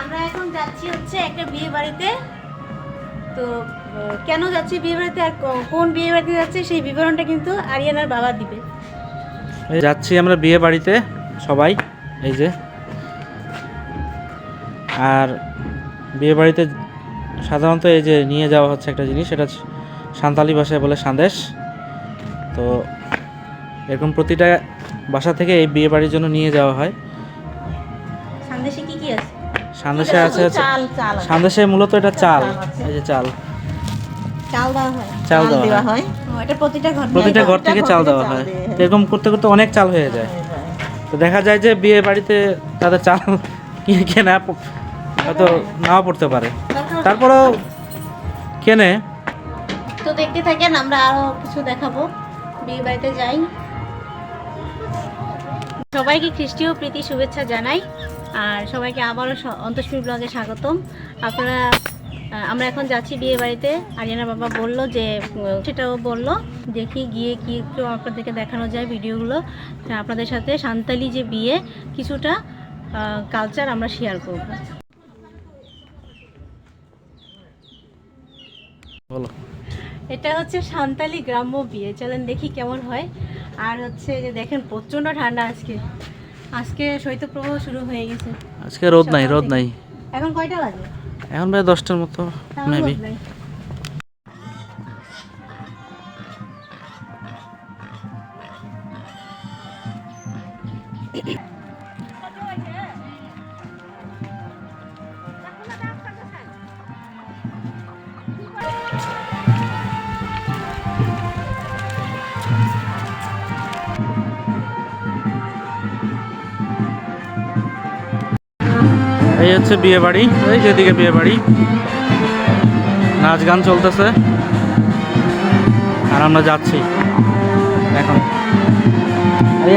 আমরা এখন যাচ্ছি হচ্ছে একটা বিয়ে বাড়িতে। তো কেন যাচ্ছি বিয়ে বাড়িতে আর কোন বিয়ে বাড়িতে যাচ্ছে সেই বিবরণটা কিন্তু আরিয়ানার বাবা দিবে। যাচ্ছি আমরা বিয়ে বাড়িতে সবাই এই যে। আর বিয়ে বাড়িতে সাধারণত এই যে নিয়ে যাওয়া হচ্ছে একটা জিনিস সেটা হচ্ছে সাঁওতালি ভাষায় বলে সন্দেশ। তো এরকম প্রতিটা বাসা থেকে এই বিয়ে বাড়ির জন্য নিয়ে যাওয়া হয়। সন্দেশে কি কি আছে? সন্দেশে আছে হচ্ছে চাল চাল সন্দেশে মূলত এটা চাল এই যে চাল। চাল দেওয়া হয়। চাল চাল দেওয়া দেওয়া ও, এটা প্রতিটা ঘর প্রতিটা ঘর থেকে চাল দেওয়া হয়। তো এরকম করতে করতে অনেক চাল হয়ে যায়। তো দেখা যায় যে বিয়ে বাড়িতে তাদের চাল কিনে কেনা হয়তো নাও পড়তে পারে। তারপরেও কেনে। তো দেখতে থাকেন আমরা আরও কিছু দেখাবো। বিয়ে বাড়িতে যাই। সবাইকে খ্রিস্টীয় প্রীতি শুভেচ্ছা জানাই। আর সবাইকে আবারও অন্তস্মী ব্লগে স্বাগতম। আপনারা আমরা এখন যাচ্ছি বিয়ে বাড়িতে। আরিয়ানা বাবা বলল যে সেটাও বলল দেখি গিয়ে কি একটু আপনাদেরকে দেখানো যায় ভিডিওগুলো। আপনাদের সাথে সান্তালি যে বিয়ে কিছুটা কালচার আমরা শেয়ার করব। বলো। এটা হচ্ছে সান্তালি গ্রাম্য বিয়ে। চলেন দেখি কেমন হয়। আর হচ্ছে যে দেখেন প্রচণ্ড ঠান্ডা আজকে। আজকে শৈত্যপ্রবাহ শুরু হয়ে গেছে। আজকে রোদ নাই রোদ নাই। এখন কয়টা বাজে? এখন প্রায় দশটার মতো মেবি এই হচ্ছে বিয়ে বাড়ি এই যেদিকে বিয়ে বাড়ি। নাচ গান চলতেছে। আর আমরা যাচ্ছি। এখন।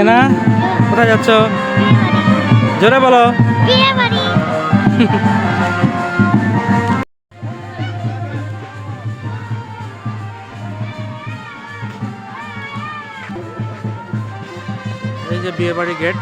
না কোথায় যাচ্ছ? জোরে বলো। এই যে বিয়ে বাড়ি গেট গেট।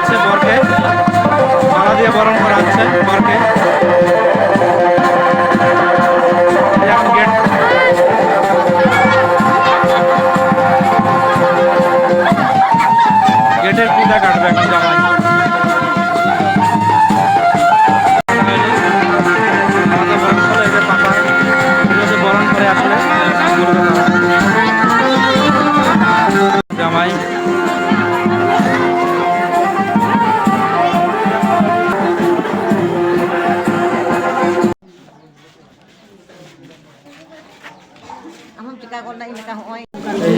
মালা বরকে। মালা দিয়ে বরণ করা হচ্ছে বরকে।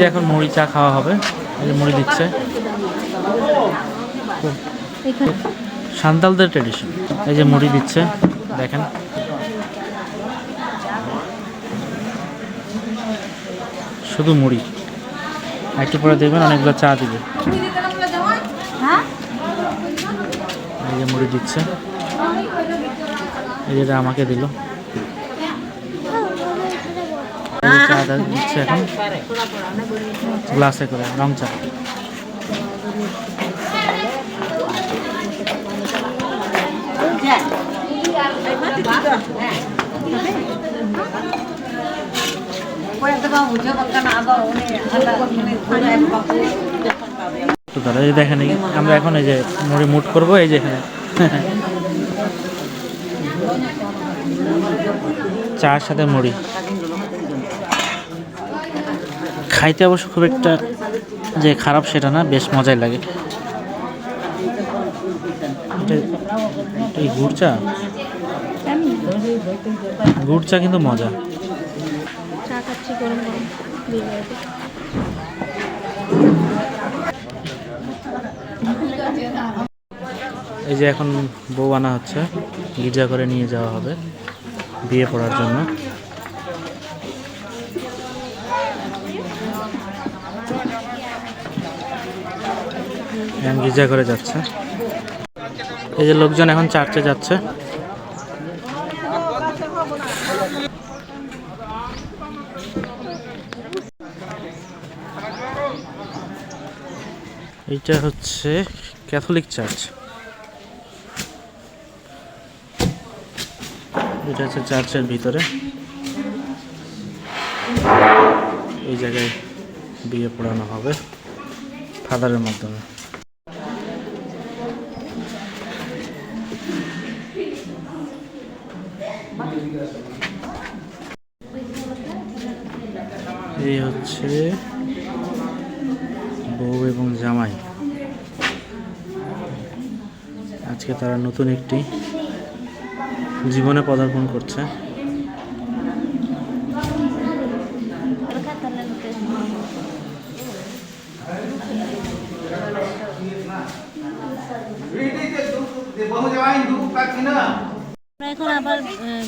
যে এখন মুড়ি চা খাওয়া হবে, এই যে মুড়ি দিচ্ছে। সান্তালদের ট্রেডিশন এই যে মুড়ি দিচ্ছে, দেখেন। শুধু মুড়ি। একটু পরে দেখবেন অনেকগুলো চা দিবে। এই যে মুড়ি দিচ্ছে। এই যেটা আমাকে দিল এই যে চা দিচ্ছে এখন। গ্লাসে করে, রং চা তো দাদা দেখেন আমরা এখন এই যে মুড়ি মুট করব, এই যে এখানে। চার সাথে মুড়ি। খাইতে অবশ্য খুব একটা যে খারাপ সেটা না বেশ মজাই লাগে। এই গুড় চা গুড় চা কিন্তু মজা। এই যে এখন বউ আনা হচ্ছে গির্জা করে নিয়ে যাওয়া হবে বিয়ে পড়ার জন্য। এখন গির্জা করে যাচ্ছে। এই যে লোকজন এখন চার্চে যাচ্ছে। এইটা হচ্ছে ক্যাথলিক চার্চ। এটা হচ্ছে চার্চের ভিতরে। এই জায়গায় বিয়ে পড়ানো হবে ফাদারের মাধ্যমে। এই হচ্ছে বউ এবং জামাই। আজকে তারা নতুন একটি জীবনে পদার্পণ করছে। আবার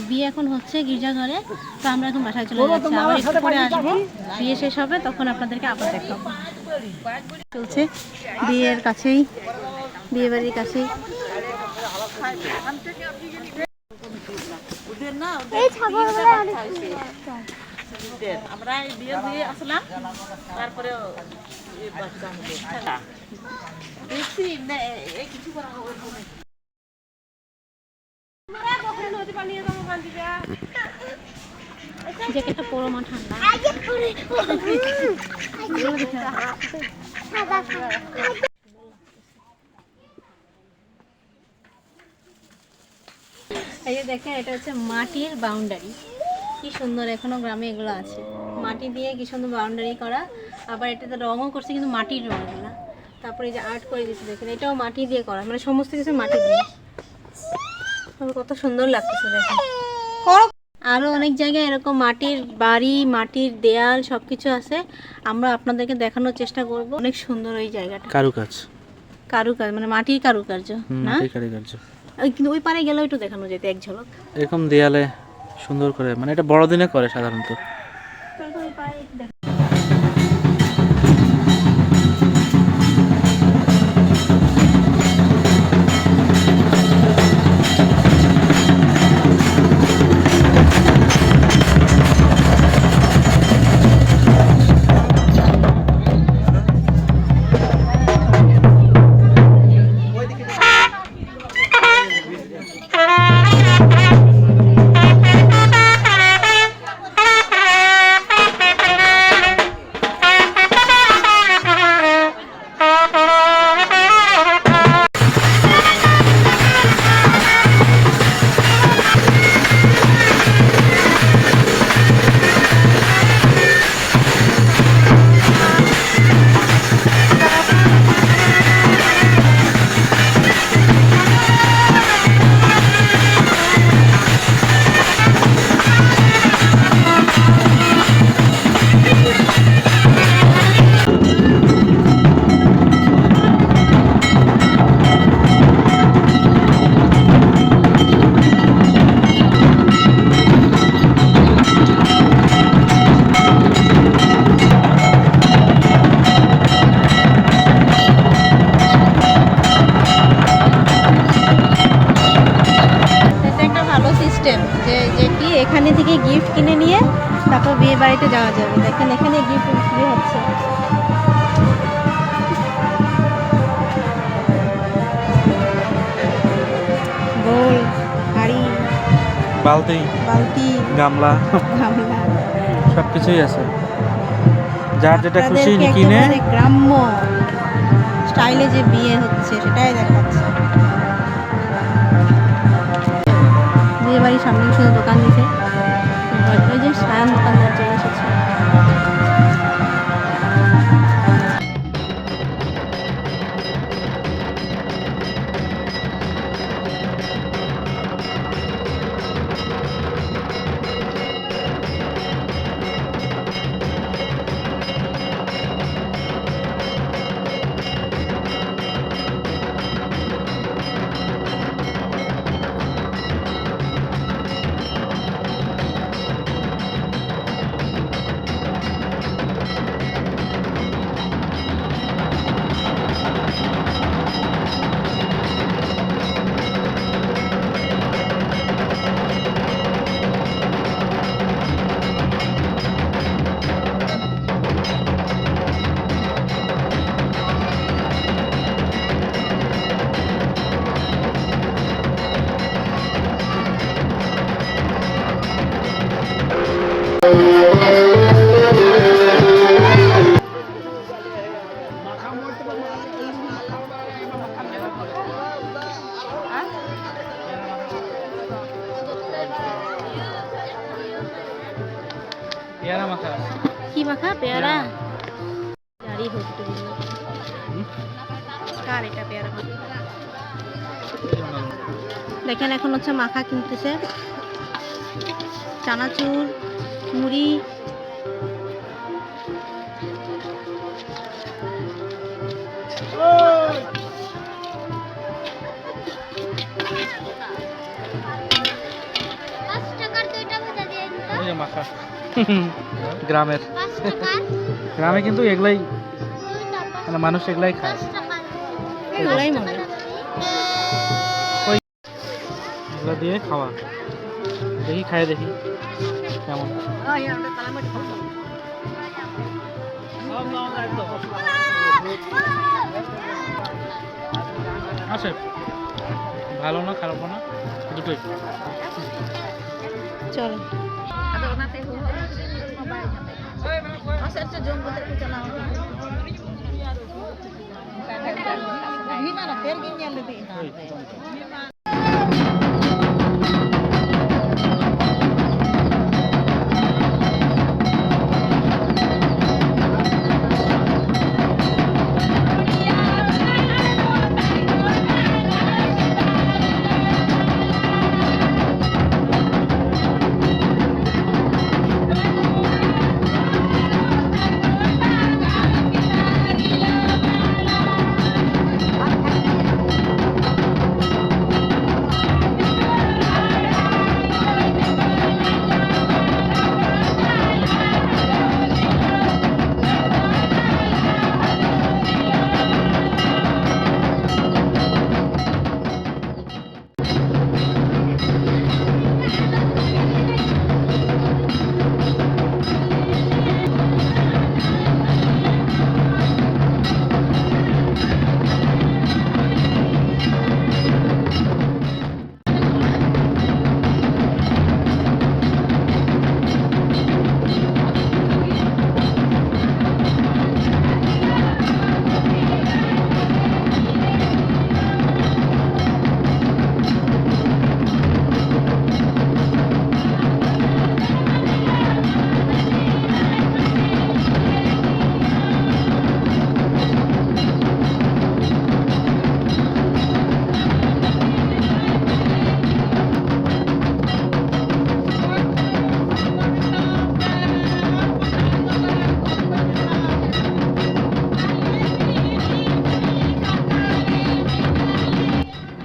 বিয়ে এখন হচ্ছে গির্জাঘরে। তো আমরা এখন বাসায় চলে যাচ্ছি। আবার একটু পরে আসব। বিয়ে শেষ হবে তখন আপনাদেরকে আবার দেখাবো চলছে। বিয়ের কাছেই বিয়ে বাড়ির কাছেই আমরা বিয়ে দিয়ে আসলাম। তারপরে দেখছি কিছু করা হবে না। জ্যাকেটটা পরো মা ঠান্ডা এই যে দেখেন, এটা হচ্ছে মাটির বাউন্ডারি কি সুন্দর, এখনও গ্রামে এগুলো আছে। মাটি দিয়ে কি সুন্দর বাউন্ডারি করা। আবার এটাতে রঙও করছে, কিন্তু মাটির রঙ এগুলো তারপরে এই যে আর্ট করে দিচ্ছে, দেখেন, এটাও মাটি দিয়ে করা। মানে সমস্ত কিছু মাটি দিয়ে। কত সুন্দর লাগতেছে দেখো। আরও অনেক জায়গায় এরকম মাটির বাড়ি মাটির দেয়াল সব কিছু আছে। আমরা আপনাদেরকে দেখানোর চেষ্টা করব। অনেক সুন্দর ওই জায়গাটা। কারুকাজ। কারুকাজ মানে মাটির কারুকার্য না? মাটির কারুকার্য। ওই কিন্তু ওই পারে গেলেও একটু দেখানো যেতে এক ঝলক। এরকম দেয়ালে সুন্দর করে মানে এটা বড়দিনে করে সাধারণত। বালতি বালতি গামলা গামলা। সব কিছুই আছে। যার যেটা খুশি কিনে। একেবারে গ্রাম্য স্টাইলে যে বিয়ে হচ্ছে সেটাই দেখাচ্ছে। বিয়ে বাড়ির সামনে শুধু দোকান দিছে। ওই যে সায়ন দোকানদার চলে এসেছে। পেয়ারা? জারি হচ্ছে কার এটা পেয়ারা? দেখেন এখন হচ্ছে মাখা কিনতেছে। চানাচুর মুড়ি। গ্রামের। গ্রামে কিন্তু এগুলাই মানে মানুষ এগুলাই খায়। এগুলাই মনে। এগুলো দিয়ে খাওয়া। দেখি খায় দেখি। কেমন? আছে ভালো না খারাপ না? দুটোই। চলো। अशाच्या जोमपत्रकाच्या नावावर. भीमाला फेर घेऊन गेलं ते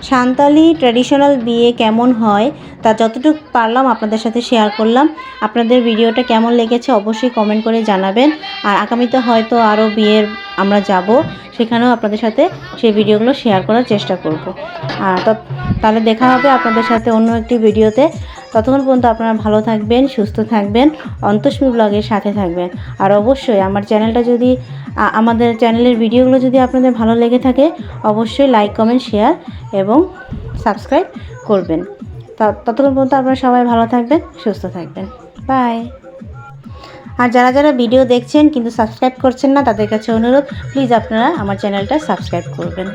সান্তালি ট্র্যাডিশনাল বিয়ে কেমন হয়? তা যতটুকু পারলাম আপনাদের সাথে শেয়ার করলাম। আপনাদের ভিডিওটা কেমন লেগেছে অবশ্যই কমেন্ট করে জানাবেন। আর আগামীতে হয়তো আরও বিয়ের আমরা যাব, সেখানেও আপনাদের সাথে সেই ভিডিওগুলো শেয়ার করার চেষ্টা করব। আর তাহলে দেখা হবে আপনাদের সাথে অন্য একটি ভিডিওতে ততক্ষণ পর্যন্ত আপনারা ভালো থাকবেন, সুস্থ থাকবেন অন্তস্মি ব্লগের সাথে থাকবেন। আর অবশ্যই আমার চ্যানেলটা যদি আমাদের চ্যানেলের ভিডিওগুলো যদি আপনাদের ভালো লেগে থাকে, অবশ্যই লাইক কমেন্ট শেয়ার এবং সাবস্ক্রাইব করবেন। ততক্ষণ পর্যন্ত আপনারা সবাই ভালো থাকবেন, সুস্থ থাকবেন। বাই আর যারা যারা ভিডিও দেখছেন কিন্তু সাবস্ক্রাইব করছেন না, তাদের কাছে অনুরোধ প্লিজ আপনারা আমার চ্যানেলটা সাবস্ক্রাইব করবেন।